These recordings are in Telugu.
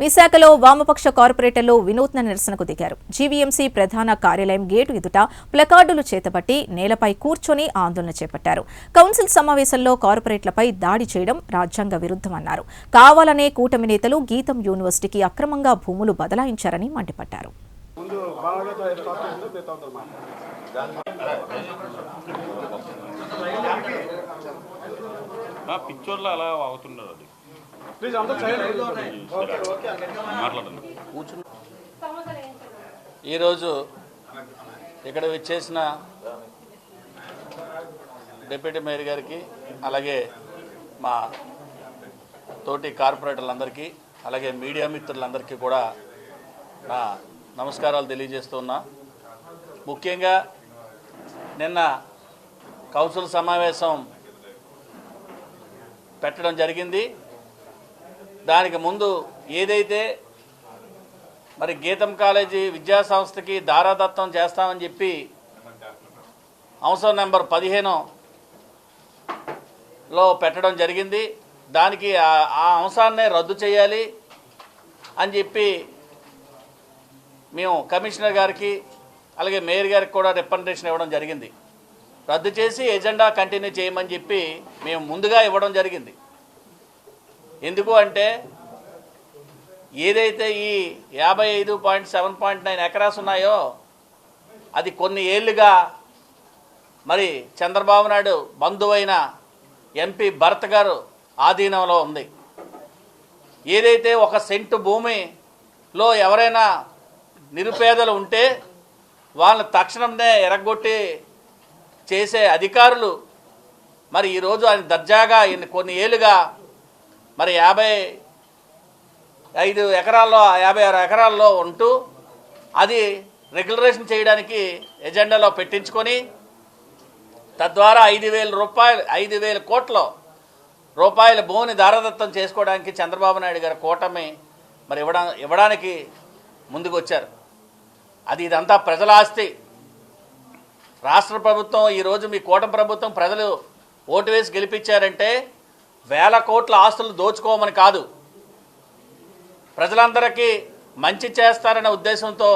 విశాఖలో వామపక్ష కార్పొరేటర్లు వినూత్న నిరసనకు దిగారు. జీవీఎంసీ ప్రధాన కార్యాలయం గేటు ఎదుట ప్లకార్డులు చేతబట్టి నేలపై కూర్చొని ఆందోళన చేపట్టారు. కౌన్సిల్ సమావేశంలో కార్పొరేట్లపై దాడి చేయడం రాజ్యాంగ విరుద్ధమన్నారు. కావాలనే కూటమి నేతలు గీతం యూనివర్సిటీకి అక్రమంగా భూములు బదలాయించారని మండిపడ్డారు. పిక్చర్లో అలా అవుతున్నారు అది. ప్లీజ్ మాట్లాడండి. ఈరోజు ఇక్కడ విచ్చేసిన డిప్యూటీ మేయర్ గారికి అలాగే మా తోటి కార్పొరేటర్లందరికీ అలాగే మీడియా మిత్రులందరికీ కూడా నా నమస్కారాలు తెలియజేస్తున్నా ముఖ్యంగా నిన్న కౌన్సిల్ సమావేశం పెట్టడం జరిగింది. దానికి ముందు ఏదైతే మరి గీతం కాలేజీ విద్యా సంస్థకి దారాదత్తం చేస్తామని చెప్పి అంశం నెంబర్ పదిహేనులో పెట్టడం జరిగింది. దానికి ఆ- ఆ అంశాన్నే రద్దు చేయాలి అని చెప్పి మేము కమిషనర్ గారికి అలాగే మేయర్ గారికి కూడా రిప్రజెంటేషన్ ఇవ్వడం జరిగింది. రద్దు చేసి ఎజెండా కంటిన్యూ చేయమని చెప్పి మేము ముందుగా ఇవ్వడం జరిగింది. ఎందుకు అంటే ఏదైతే ఈ యాభై ఐదు point seven point nine acres ఉన్నాయో అది కొన్ని ఏళ్ళుగా మరి చంద్రబాబు నాయుడు బంధువైన ఎంపీ భరత్ గారు ఆధీనంలో ఉంది. ఏదైతే ఒక సెంటు భూమిలో ఎవరైనా నిరుపేదలు ఉంటే వాళ్ళని తక్షణమే ఎరగొట్టి చేసే అధికారులు మరి ఈరోజు ఆయన దర్జాగా కొన్ని ఏళ్ళుగా మరి యాభై ఐదు ఎకరాల్లో యాభై ఆరు ఎకరాల్లో ఉంటూ అది రెగ్యులరేషన్ చేయడానికి ఎజెండాలో పెట్టించుకొని తద్వారా ఐదు వేల రూపాయలు ఐదు వేల కోట్ల రూపాయల భూమిని దారదత్తం చేసుకోవడానికి చంద్రబాబు నాయుడు గారి కూటమి మరి ఇవ్వడా ఇవ్వడానికి ముందుకు వచ్చారు అది ఇదంతా ప్రజల ఆస్తి. రాష్ట్ర ప్రభుత్వం ఈరోజు మీ కూటమి ప్రభుత్వం ప్రజలు ఓటు వేసి గెలిపించారంటే వేల కోట్ల ఆస్తులు దోచుకోమని కాదు. ప్రజలందరికీ మంచి చేస్తారనే ఉద్దేశంతో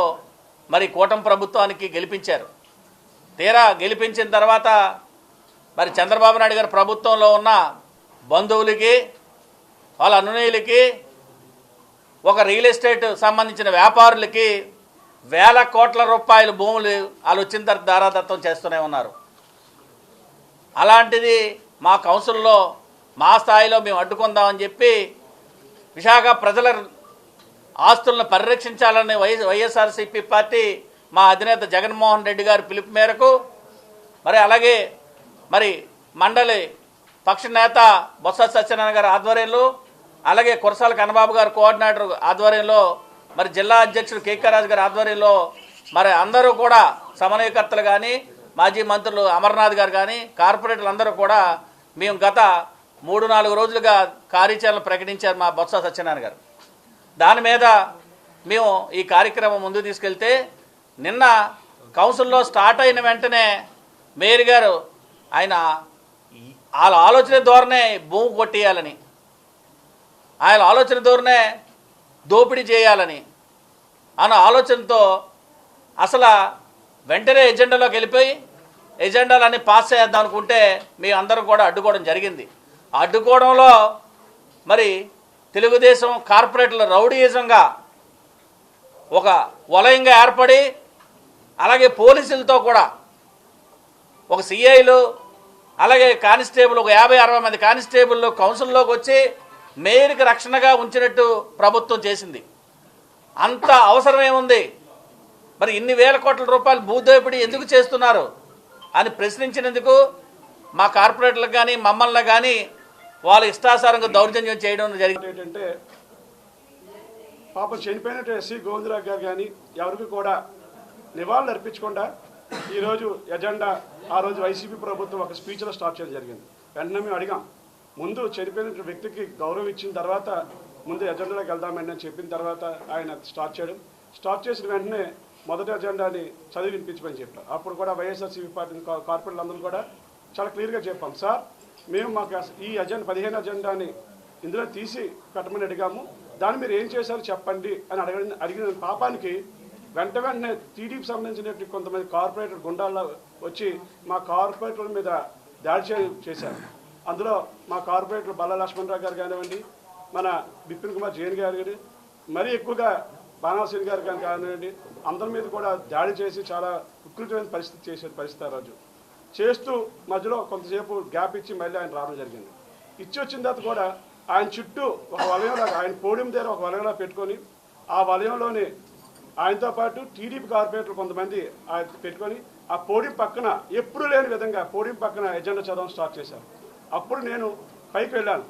మరి కూటమి ప్రభుత్వానికి గెలిపించారు. తీరా గెలిపించిన తర్వాత మరి చంద్రబాబు నాయుడు గారి ప్రభుత్వంలో ఉన్న బంధువులకి వాళ్ళ అనునయులకి ఒక రియల్ ఎస్టేట్ సంబంధించిన వ్యాపారులకి వేల కోట్ల రూపాయల భూములు వాళ్ళు వచ్చిన తర్వాత దారాదత్తం చేస్తూనే ఉన్నారు. అలాంటిది మా కౌన్సిల్లో మా స్థాయిలో మేము అడ్డుకుందామని చెప్పి విశాఖ ప్రజల ఆస్తులను పరిరక్షించాలని వై వైఎస్ఆర్సీపీ పార్టీ మా అధినేత జగన్మోహన్ రెడ్డి గారి పిలుపు మేరకు మరి అలాగే మరి మండలి పక్ష నేత బొత్స సత్యనారాయణ గారి ఆధ్వర్యంలో అలాగే కురసాల కన్నబాబు గారు కోఆర్డినేటర్ ఆధ్వర్యంలో మరి జిల్లా అధ్యక్షుడు కేకే రాజు గారి ఆధ్వర్యంలో మరి అందరూ కూడా సమన్వయకర్తలు కానీ మాజీ మంత్రులు అమర్నాథ్ గారు కానీ కార్పొరేటర్లు అందరూ కూడా మేము గత మూడు నాలుగు రోజులుగా కార్యాచరణ ప్రకటించారు మా బొత్స సత్యనారాయణ గారు. దాని మీద మేము ఈ కార్యక్రమం ముందు తీసుకెళ్తే నిన్న కౌన్సిల్లో స్టార్ట్ అయిన వెంటనే మేయర్ గారు ఆయన వాళ్ళ ఆలోచన ధోరణే భూమి కొట్టేయాలని ఆయన ఆలోచన ధోరణే దోపిడీ చేయాలని అన్న ఆలోచనతో అసలు వెంటనే ఎజెండాలోకి వెళ్ళిపోయి ఎజెండాలన్నీ పాస్ చేద్దాం అనుకుంటే మేము అందరం కూడా అడ్డుకోవడం జరిగింది. అడ్డుకోవడంలో మరి తెలుగుదేశం కార్పొరేట్ల రౌడీయిజంగా ఒక వలయంగా ఏర్పడి అలాగే పోలీసులతో కూడా ఒక సిఐలు అలాగే కానిస్టేబుల్ ఒక యాభై అరవై మంది కానిస్టేబుల్ కౌన్సిల్లోకి వచ్చి మేయర్కి రక్షణగా ఉంచినట్టు ప్రభుత్వం చేసింది. అంత అవసరమేముంది? మరి ఇన్ని వేల కోట్ల రూపాయలు భూదోపిడీ ఎందుకు చేస్తున్నారు? అని ప్రశ్నించినందుకు మా కార్పొరేటర్లకు కానీ మమ్మల్ని కానీ వాళ్ళ ఇష్టాసారంగా దౌర్జన్యం చేయడం జరిగింది. ఏంటంటే పాపం చనిపోయినట్టు ఎస్సీ గోవిందరావు గారు కానీ ఎవరికి కూడా నివాళులు అర్పించకుండా ఈరోజు ఎజెండా ఆ రోజు వైసీపీ ప్రభుత్వం ఒక స్పీచ్లో స్టార్ట్ చేయడం జరిగింది. వెంటనే మేము అడిగాం ముందు చనిపోయిన వ్యక్తికి గౌరవం ఇచ్చిన తర్వాత ముందు ఎజెండాలోకి వెళ్దామని అని చెప్పిన తర్వాత ఆయన స్టార్ట్ చేయడం. స్టార్ట్ చేసిన వెంటనే మొదటి ఎజెండాని చదివి వినిపించమని చెప్పారు. అప్పుడు కూడా వైఎస్ఆర్సీపీ పార్టీ కార్పొరేట్లు అందరూ కూడా చాలా క్లియర్గా చెప్పాం. సార్ మేము మాకు ఈ అజెండా పదిహేను అజెండాని ఇందులో తీసి కట్టమని అడిగాము. దాన్ని మీరు ఏం చేశారో చెప్పండి అని అడగ అడిగిన పాపానికి వెంట వెంటనే టీడీపీ సంబంధించినటువంటి కొంతమంది కార్పొరేటర్ గుండాల్లో వచ్చి మా కార్పొరేటర్ల మీద దాడి చేశారు. అందులో మా కార్పొరేటర్ బల్ల లక్ష్మణరావు గారు కానివ్వండి మన బిపిన్ కుమార్ జైన్ గారు కానీ మరీ ఎక్కువగా బాణాసీన్ గారు కానీ కానివ్వండి అందరి మీద కూడా దాడి చేసి చాలా ఉకృతమైన పరిస్థితి చేసే పరిస్థితి రాజు. చేస్తూ మధ్యలో కొంతసేపు గ్యాప్ ఇచ్చి మళ్ళీ ఆయన రావడం జరిగింది. ఇచ్చి వచ్చిన తర్వాత కూడా ఆయన చుట్టూ ఒక వలయంలో ఆయన పోడియం దగ్గర ఒక వలయంలో పెట్టుకొని ఆ వలయంలోని ఆయనతో పాటు టీడీపీ కార్పొరేటర్లు కొంతమంది ఆయన పెట్టుకొని ఆ పోడియం పక్కన ఎప్పుడు లేని విధంగా పోడియం పక్కన ఎజెండా చదవడం స్టార్ట్ చేశారు. అప్పుడు నేను పైకి వెళ్ళాను.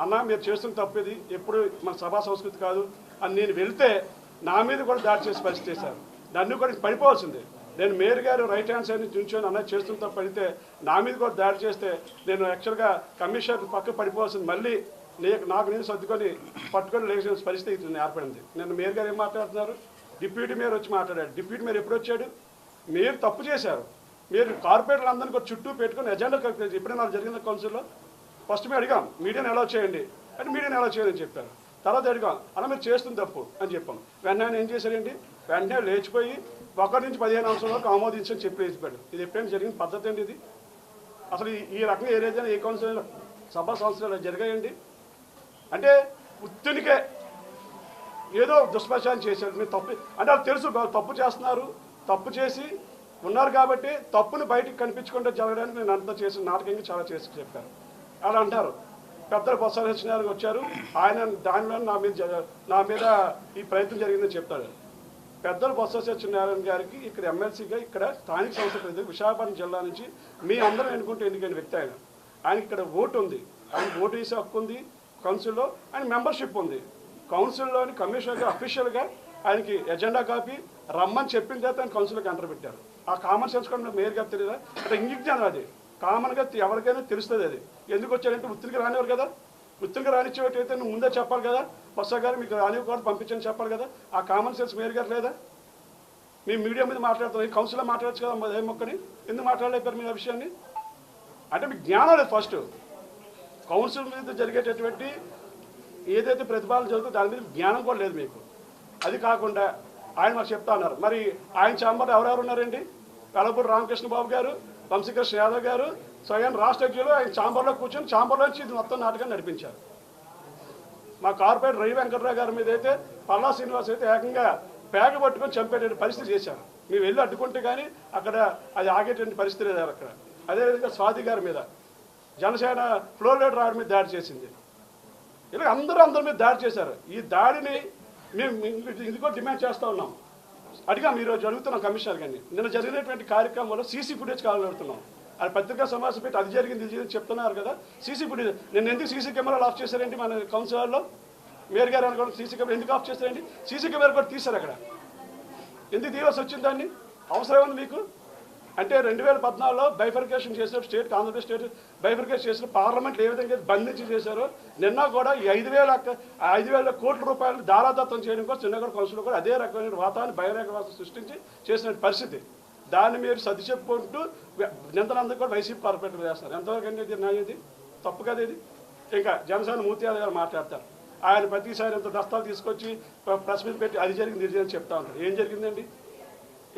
అన్న మీరు చేస్తున్న తప్పు ఇది ఎప్పుడు మన సభా సంస్కృతి కాదు. అని నేను వెళ్తే నా మీద కూడా దాడి చేసి పరిస్థితి చేశారు. నన్ను కూడా పడిపోవాల్సిందే. నేను మేయర్ గారు రైట్ హ్యాండ్ సైడ్ నుంచి ఉంచొని అన్న చేస్తున్న పడితే నా మీద కూడా దాడి చేస్తే నేను యాక్చువల్గా కమిషనర్ పక్క పడిపోవాల్సింది. మళ్ళీ నే నాకు నేను సర్దుకొని పట్టుకొని లేచిన పరిస్థితి ఏర్పడింది. నేను మేయర్ గారు ఏం మాట్లాడుతున్నారు? డిప్యూటీ మేయర్ వచ్చి మాట్లాడాడు. డిప్యూటీ మేయర్ ఎప్పుడు వచ్చాడు? మీరు తప్పు చేశారు. మీరు కార్పొరేటర్లు అందరినీ కూడా చుట్టూ పెట్టుకొని ఎజెండా కలిపి ఎప్పుడైనా నాకు జరిగింది కౌన్సిల్లో? ఫస్ట్ మేము అడిగాం మీడియాని ఎలా చేయండి. అంటే మీడియాని ఎలా చేయాలని చెప్పారు. తర్వాత అడిగాం అలా మీరు చేస్తుంది తప్పు అని చెప్పాం. వెంటనే ఆయన ఏం చేశారండి? వెంటనే లేచిపోయి ఒకటి నుంచి పదిహేను అంశాల వరకు ఆమోదించని చెప్పి చెప్పాడు ఇది ఎప్పుడైనా జరిగిన పద్ధతి అండి ఇది? అసలు ఈ- రకంగా ఏ ఏ కౌన్సిల్ సభా సంస్థలు జరిగాయండి? అంటే ఉత్తునికే ఏదో దుష్ప్రచారం చేశారు. మీరు తప్పు అంటే అది తెలుసు తప్పు చేస్తున్నారు. తప్పు చేసి ఉన్నారు కాబట్టి తప్పును బయటికి కనిపించకుండా జరగడానికి నేను అంతా చేసిన నాటకంగా చాలా చేసి చెప్పారు. అలా అంటారు. పెద్దలు బొత్స సత్యనారాయణ వచ్చారు. ఆయన దానిలో నా మీద జ- నా మీద ఈ ప్రయత్నం జరిగిందని చెప్తాడు. పెద్దలు బొత్స సత్యనారాయణ గారికి ఇక్కడ ఎమ్మెల్సీగా ఇక్కడ స్థానిక సంస్థ ప్రతినిధి విశాఖపట్నం జిల్లా నుంచి మీ అందరం ఎన్నుకుంటే ఎన్నికైన వ్యక్తి ఆయన. ఆయనకి ఇక్కడ ఓటు ఉంది. ఆయన ఓటు వేసే హక్కు ఉంది కౌన్సిల్లో. ఆయన మెంబర్షిప్ ఉంది. కౌన్సిల్లోని కమిషనర్గా అఫీషియల్గా ఆయనకి ఎజెండా కాపీ రమ్మని చెప్పిన తర్వాత ఆయన కౌన్సిల్కి ఎంటర్ పెట్టారు. ఆ కామన్ సెన్స్ కూడా మేయర్ గారు తెలియదా? అంటే ఇంగిజ్ఞానం అది. కామన్గా ఎవరికైనా తెలుస్తుంది అది. ఎందుకు వచ్చారంటే ఉత్తికి రానివారు కదా? ఉత్తికి రానిచ్చేటైతే నువ్వు ముందే చెప్పాలి కదా. బొత్స గారు మీకు రానివ్వకూడదు పంపించని చెప్పాలి కదా. ఆ కామన్ సెన్స్ మీరు గారు లేదా? మీ మీడియా మీద మాట్లాడుతున్నారు. కౌన్సిల్లో మాట్లాడచ్చు కదా ఏ మొక్కని? ఎందుకు మాట్లాడలేపారు మీరు ఆ విషయాన్ని? అంటే మీకు జ్ఞానం లేదు ఫస్ట్ కౌన్సిల్ మీద జరిగేటటువంటి ఏదైతే ప్రతిపాదన జరుగుతుందో దాని మీద జ్ఞానం కూడా లేదు మీకు. అది కాకుండా ఆయన మాకు చెప్తా ఉన్నారు. మరి ఆయన ఛాంబర్ ఎవరెవరు ఉన్నారండి? వెలపూడి రామకృష్ణ బాబు గారు వంశీకృష్ణ యాదవ్ గారు స్వయం రాష్ట్ర అధ్యక్షులు. ఆయన ఛాంబర్లో కూర్చొని ఛాంబర్లో నుంచి ఇది మొత్తం నాటకాన్ని నడిపించారు. మా కార్పొరేట్ రవి వెంకట్రావు గారి మీద అయితే పల్లా శ్రీనివాస్ అయితే ఏకంగా పేగ పట్టుకొని చంపేటువంటి పరిస్థితి చేశారు. మేము వెళ్ళి అడ్డుకుంటే కానీ అక్కడ అది ఆగేటువంటి పరిస్థితి లేదు అక్కడ. అదేవిధంగా స్వాతి గారి మీద జనసేన ఫ్లోర్ లీడర్ ఆవిడ మీద దాడి చేసింది. ఇలా అందరూ అందరి మీద దాడి చేశారు. ఈ దాడిని మేము ఇంక- ఇది కూడా డిమాండ్ చేస్తూ ఉన్నాం. అడిగాం ఈరోజు జరుగుతున్నాం కమిషనర్ గారిని. నిన్న జరిగినటువంటి కార్యక్రమంలో సీసీ ఫుటేజ్ కావాలడుతున్నాం అది పత్రికా సమావేశం పెట్టి అది జరిగింది ఇది చెప్తున్నారు కదా. సీసీ ఫుటేజ్ నేను ఎందుకు సీసీ కెమెరాలు ఆఫ్ చేశారండి మన కౌన్సిలర్లో? మేయర్ గారు అనుకోండి సీసీ కెమెరా ఎందుకు ఆఫ్ చేశారండి సీసీ కెమెరా కూడా తీశారు అక్కడ. ఎందుకు తీయాల్సి వచ్చింది దాన్ని? అవసరం ఉంది మీకు? అంటే రెండు వేల పద్నాలుగులో బైఫర్కేషన్ చేసిన స్టేట్ ఆంధ్రప్రదేశ్ స్టేట్ బైఫర్కేషన్ చేసిన పార్లమెంట్ ఏ విధంగా బంధించి చేశారో నిన్న కూడా ఈ ఐదు వేల ఐదు వేల కోట్ల రూపాయలు దారాదత్తం చేయడం కూడా చిన్నగడ కౌన్సిల్ కూడా అదే రకమైన వాతావరణ భయరేఖ సృష్టించి చేసిన పరిస్థితి. దాన్ని మీరు సర్ది చెప్పుకుంటూ నిందనందరూ కూడా వైసీపీ కార్పొరేటర్ చేస్తారు ఎంతవరకు అండి ఇది నా ఇది? తప్పు కదా ఇది? ఇంకా జనసేన మూర్తి యాదవ్ గారు మాట్లాడతారు. ఆయన ప్రతిసారి ఎంత దస్తాలు తీసుకొచ్చి ప్రెస్ పెట్టి అది జరిగింది ఇది అని చెప్తా ఉంటారు. ఏం జరిగిందండి?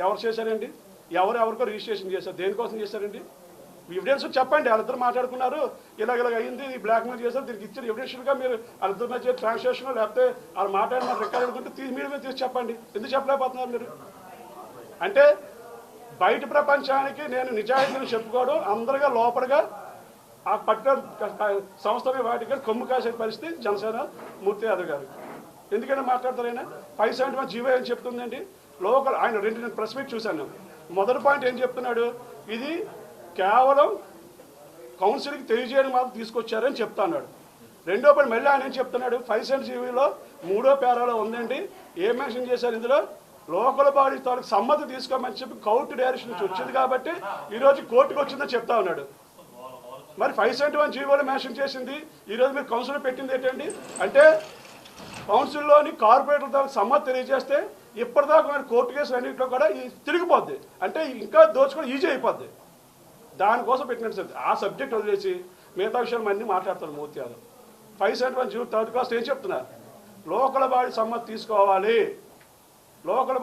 ఎవరు చేశారండి? ఎవరెవరికో రిజిస్ట్రేషన్ చేశారు. దేనికోసం చేశారండి? ఎవిడెన్స్ చెప్పండి వాళ్ళిద్దరు మాట్లాడుకున్నారు. ఇలాగ ఇలాగ అయింది బ్లాక్ మెయిల్ చేశారు దీనికి ఇచ్చిన ఎవిడెన్షియల్గా మీరు వాళ్ళిద్దరి మధ్య ట్రాన్సాక్షన్ లేకపోతే వాళ్ళు మాట్లాడిన రికార్డు అనుకుంటే తీసి మీరు మీద తీసి చెప్పండి. ఎందుకు చెప్పలేకపోతున్నారు మీరు? అంటే బయట ప్రపంచానికి నేను నిజాయితీని చెప్పుకోవడం అందరిగా లోపలగా ఆ పర్టికులర్ సంస్థ వాటికి కొమ్ము కాసే పరిస్థితి జనసేన మూర్తి యాదవ్ గారు. ఎందుకంటే మాట్లాడతారు ఆయన? ఫైవ్ సెవెంటీ వన్ జీవో అని చెప్తుందండి? లోకల్ ఆయన రెండు నేను ప్రెస్ మీట్ చూశాను. మొదటి పాయింట్ ఏం చెప్తున్నాడు? ఇది కేవలం కౌన్సిల్కి తెలియజేయడం మాత్రం తీసుకొచ్చారని చెప్తున్నాడు. రెండో పని మళ్ళీ ఆయన ఏం చెప్తున్నాడు? ఫైవ్ సెంట్ జీవీలో మూడో పేరాలో ఉందండి. ఏం మెన్షన్ చేశారు ఇందులో? లోకల్ బాడీ తాలూకు సమ్మతి తీసుకోమని చెప్పి కోర్టు డైరెక్షన్ నుంచి వచ్చింది కాబట్టి ఈరోజు కోర్టుకు వచ్చిందని చెప్తా ఉన్నాడు. మరి ఫైవ్ సెంట్ వన్ జీవోలో మెన్షన్ చేసింది. ఈరోజు మీరు కౌన్సిల్ పెట్టింది ఏంటండి? అంటే కౌన్సిల్లోని కార్పొరేటర్ తాలూకు సమ్మతి తెలియజేస్తే ఇప్పటిదాకా ఆయన కోర్టు కేసులు అన్నింటిలో కూడా తిరిగిపోద్ది. అంటే ఇంకా దోచుకోవడం ఈజీ అయిపోద్ది. దానికోసం పెట్టినట్టు ఆ సబ్జెక్ట్ వదిలేసి మిగతా విషయాలు అన్నీ మాట్లాడతారు Murthy Yadav. Five center one GO third class ఏం చెప్తున్నారు? లోకల్ బాడీ సమ్మతి తీసుకోవాలి. లోకల్